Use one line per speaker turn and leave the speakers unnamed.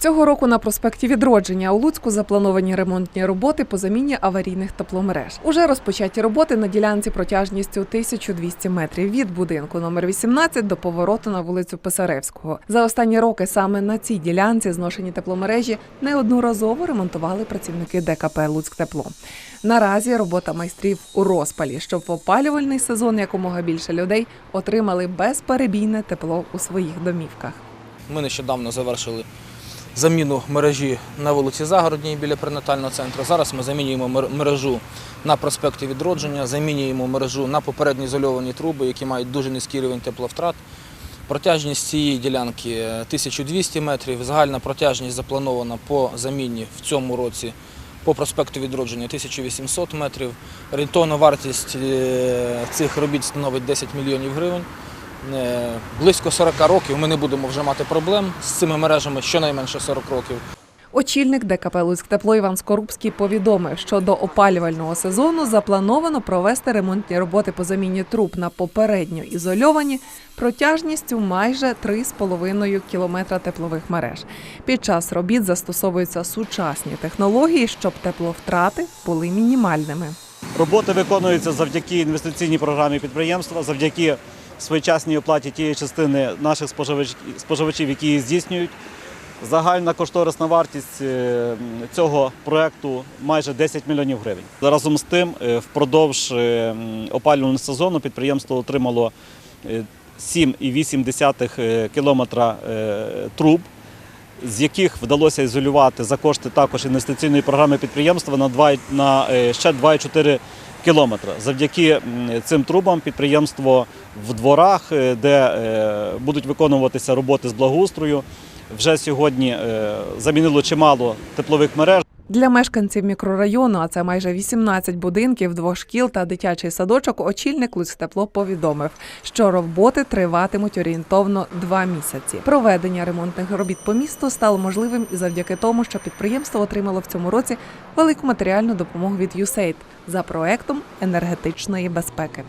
Цього року на проспекті Відродження у Луцьку заплановані ремонтні роботи по заміні аварійних тепломереж. Уже розпочаті роботи на ділянці протяжністю 1200 метрів від будинку номер 18 до повороту на вулицю Писаревського. За останні роки саме на цій ділянці зношені тепломережі неодноразово ремонтували працівники ДКП Луцьктепло. Наразі робота майстрів у розпалі, щоб в опалювальний сезон якомога більше людей отримали безперебійне тепло у своїх домівках.
Ми нещодавно завершили заміну мережі на вулиці Загородній біля перинатального центру. Зараз ми замінюємо мережу на проспекті Відродження, замінюємо мережу на попередні ізольовані труби, які мають дуже низький рівень тепловтрат. Протяжність цієї ділянки е, 1200 метрів. Загальна протяжність запланована по заміні в цьому році по проспекту Відродження 1800 метрів. Орієнтовна вартість е, цих робіт становить 10 мільйонів гривень. Е, Близько 40 років ми не будемо вже мати проблем з цими мережами, щонайменше 40 років.
Очільник ДКП «Луцьктепло» Іван Скорубський повідомив, що до опалювального сезону заплановано провести ремонтні роботи по заміні труб на попередньо ізольовані протяжністю майже 3,5 кілометра теплових мереж. Під час робіт застосовуються сучасні технології, щоб тепловтрати були мінімальними.
Роботи виконуються завдяки інвестиційній програмі підприємства, завдяки своєчасній оплаті тієї частини наших споживачів, які її здійснюють. Загальна кошторисна вартість е, цього проекту майже 10 мільйонів гривень. Разом з тим, е, впродовж е, опалювального сезону підприємство отримало е, 7,8 е, кілометра труб, з яких вдалося ізолювати за кошти також інвестиційної програми підприємства на, 2, на ще 2,4 кілометри. Завдяки цим трубам підприємство в дворах, е, де е, будуть виконуватися роботи з благоустрою, вже сьогодні е, замінило чимало теплових мереж.
Для мешканців мікрорайону, а це майже 18 будинків, двох шкіл та дитячий садочок, очільник Луцьктепло повідомив, що роботи триватимуть орієнтовно два місяці. Проведення ремонтних робіт по місту стало можливим і завдяки тому, що підприємство отримало в цьому році велику матеріальну допомогу від USAID за проектом енергетичної безпеки.